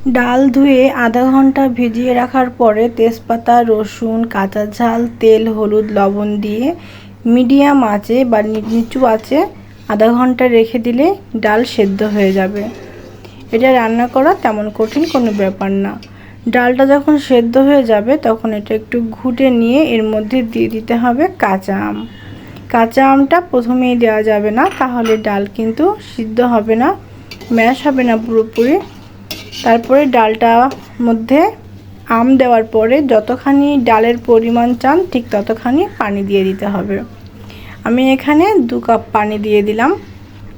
ডাল ধুয়ে আধা ঘণ্টা ভিজিয়ে রাখার পরে তেজপাতা, রসুন, কাঁচা ঝাল, তেল, হলুদ, লবণ দিয়ে মিডিয়াম আঁচে বা নিচু আঁচে আধা ঘণ্টা রেখে দিলে ডাল সেদ্ধ হয়ে যাবে। এটা রান্না করা তেমন কঠিন কোনো ব্যাপার না। ডালটা যখন সেদ্ধ হয়ে যাবে, তখন এটা একটু ঘুটে নিয়ে এর মধ্যে দিয়ে দিতে হবে কাঁচা আম। কাঁচা আমটা প্রথমেই দেওয়া যাবে না, তাহলে ডাল কিন্তু সিদ্ধ হবে না, ম্যাশ হবে না পুরোপুরি। তারপরে ডালটা মধ্যে আম দেওয়ার পরে যতখানি ডালের পরিমাণ চান ঠিক ততখানি পানি দিয়ে দিতে হবে। আমি এখানে দু কাপ পানি দিয়ে দিলাম।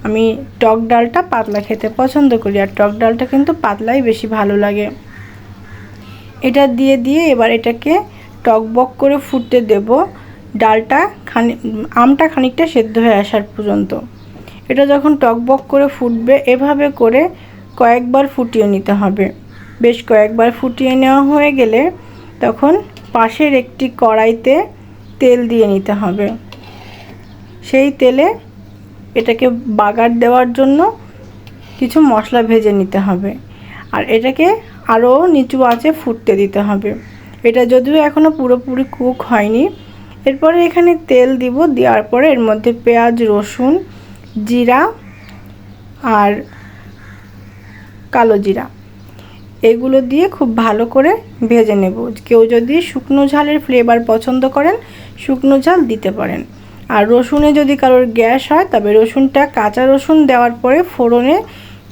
আমি টক ডালটা পাতলা খেতে পছন্দ করি আর টক ডালটা কিন্তু পাতলাই বেশি ভালো লাগে। এটা দিয়ে দিয়ে এবার এটাকে টকবক করে ফুটতে দেব। ডালটা খানি, আমটা খানিকটা সেদ্ধ হয়ে আসার পর্যন্ত। এটা যখন টকবক করে ফুটবে এভাবে করে কয়েকবার ফুটিয়ে নিতে হবে। বেশ কয়েকবার ফুটিয়ে নেওয়া হয়ে গেলে তখন পাশের একটি কড়াইতে তেল দিয়ে নিতে হবে। সেই তেলে এটাকে বাগার দেওয়ার জন্য কিছু মশলা ভেজে নিতে হবে। আর এটাকে আরও নিচু আঁচে ফুটতে দিতে হবে। এটা যদিও এখনও পুরোপুরি কুক হয়নি। এরপরে এখানে তেল দিব, দেওয়ার পরে এর মধ্যে পেঁয়াজ, রসুন, জিরা আর কালো জিরা। এগুলো দিয়ে খুব ভালো করে ভেজে নেব। কেউ যদি শুকনো ঝালের ফ্লেভার পছন্দ করেন, শুকনো ঝাল দিতে পারেন। আর রসুনে যদি কারোর গ্যাস হয়, তবে রসুনটা কাঁচা রসুন দেওয়ার পরে ফোড়নে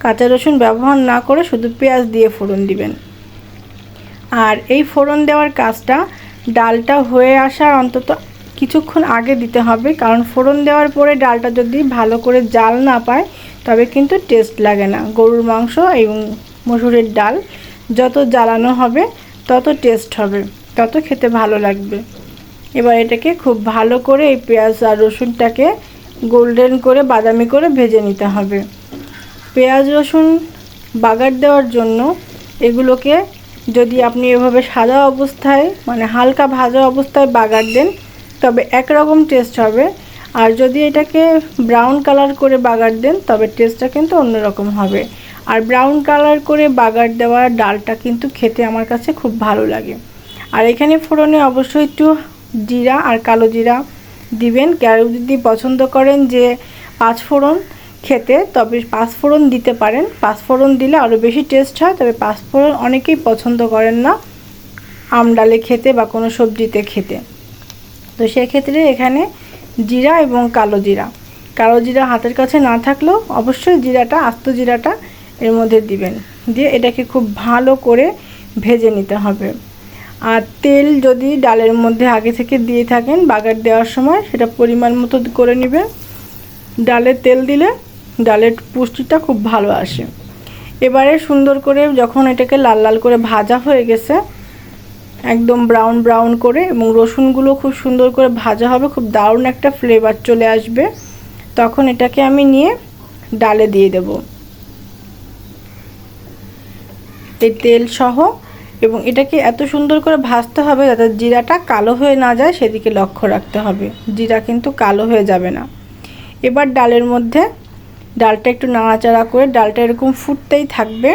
কাঁচা রসুন ব্যবহার না করে শুধু পেঁয়াজ দিয়ে ফোড়ন দিবেন। আর এই ফোড়ন দেওয়ার কাজটা ডালটা হয়ে আসার অন্তত কিছুক্ষণ আগে দিতে হবে। কারণ ফোড়ন দেওয়ার পরে ডালটা যদি ভালো করে জাল না পায় তবে কিন্তু টেস্ট লাগে না। গরুর মাংস এবং মসুরের ডাল যত জ্বালানো হবে, তত টেস্ট হবে, তত খেতে ভালো লাগবে। এবার এটাকে খুব ভালো করে এই পেঁয়াজ আর রসুনটাকে গোল্ডেন করে, বাদামি করে ভেজে নিতে হবে। পেঁয়াজ, রসুন বাগার দেওয়ার জন্য এগুলোকে যদি আপনি এভাবে সাদা অবস্থায় মানে হালকা ভাজা অবস্থায় বাগার দেন, তবে একরকম টেস্ট হবে। আর যদি এটাকে ব্রাউন কালার করে বাগার দেন, তবে টেস্টটা কিন্তু অন্যরকম হবে। আর ব্রাউন কালার করে বাগার দেওয়া ডালটা কিন্তু খেতে আমার কাছে খুব ভালো লাগে। আর এখানে ফোড়নে অবশ্যই একটু জিরা আর কালো জিরা দিবেন। কেউ যদি পছন্দ করেন যে পাঁচ ফোড়ন খেতে, তবে পাঁচফোড়ন দিতে পারেন। পাঁচফোড়ন দিলে আরও বেশি টেস্ট হয়, তবে পাঁচফোড়ন অনেকেই পছন্দ করেন না আম ডালে খেতে বা কোনো সবজিতে খেতে। তো সেক্ষেত্রে এখানে জিরা এবং কালো জিরা। কালো জিরা হাতের কাছে না থাকলেও অবশ্যই জিরাটা, আস্ত জিরাটা এর মধ্যে দিবেন। দিয়ে এটাকে খুব ভালো করে ভেজে নিতে হবে। আর তেল যদি ডালের মধ্যে আগে থেকে দিয়ে থাকেন, বাগার দেওয়ার সময় সেটা পরিমাণ মতো করে নেবেন। ডালে তেল দিলে ডালের পুষ্টিটা খুব ভালো আসে। এবারে সুন্দর করে যখন এটাকে লাল লাল করে ভাজা হয়ে গেছে একদম ব্রাউন ব্রাউন করে এবং রসুনগুলো খুব সুন্দর করে ভাজা হবে, খুব দারুণ একটা ফ্লেভার চলে আসবে। তখন এটাকে আমি নিয়ে ডালে দিয়ে দেব। এই তেল সহ এবং এটাকে এত সুন্দর করে ভাজতে হবে যাতে জিরাটা কালো হয়ে না যায়, সেদিকে লক্ষ্য রাখতে হবে। জিরা কিন্তু কালো হয়ে যাবে না। এবার ডালের মধ্যে ডালটা একটু নাড়াচাড়া করে, ডালটা এরকম ফুটতেই থাকবে।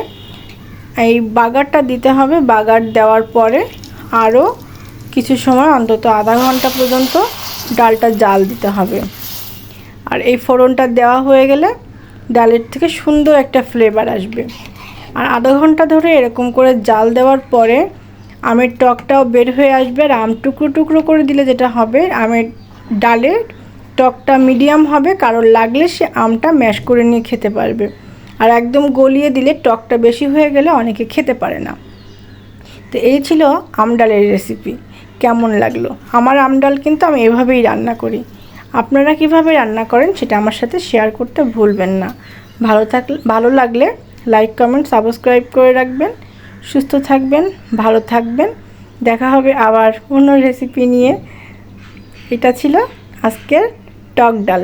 এই বাগারটা দিতে হবে, বাগার দেওয়ার পরে আরও কিছু সময়, অন্তত আধা ঘণ্টা পর্যন্ত ডালটা জাল দিতে হবে। আর এই ফোড়নটা দেওয়া হয়ে গেলে ডালের থেকে সুন্দর একটা ফ্লেভার আসবে। আর আধা ঘণ্টা ধরে এরকম করে জাল দেওয়ার পরে আমের টকটাও বের হয়ে আসবে। আর আম টুকরো টুকরো করে দিলে যেটা হবে, আমের ডালের টকটা মিডিয়াম হবে কারোর লাগলে সে আমটা ম্যাশ করে নিয়ে খেতে পারবে। আর একদম গলিয়ে দিলে টকটা বেশি হয়ে গেলে অনেকে খেতে পারে না। তো এই ছিল আমডালের রেসিপি কেমন লাগল? আমার আমডাল কিন্তু আমি এভাবেই রান্না করি। আপনারা কীভাবে রান্না করেন সেটা আমার সাথে শেয়ার করতে ভুলবেন না। ভালো থাকলে ভালো লাগলে লাইক কমেন্ট সাবস্ক্রাইব করে রাখবেন। সুস্থ থাকবেন, ভালো থাকবেন। দেখা হবে আবার অন্য রেসিপি নিয়ে। এটা ছিল আজকের টক ডাল।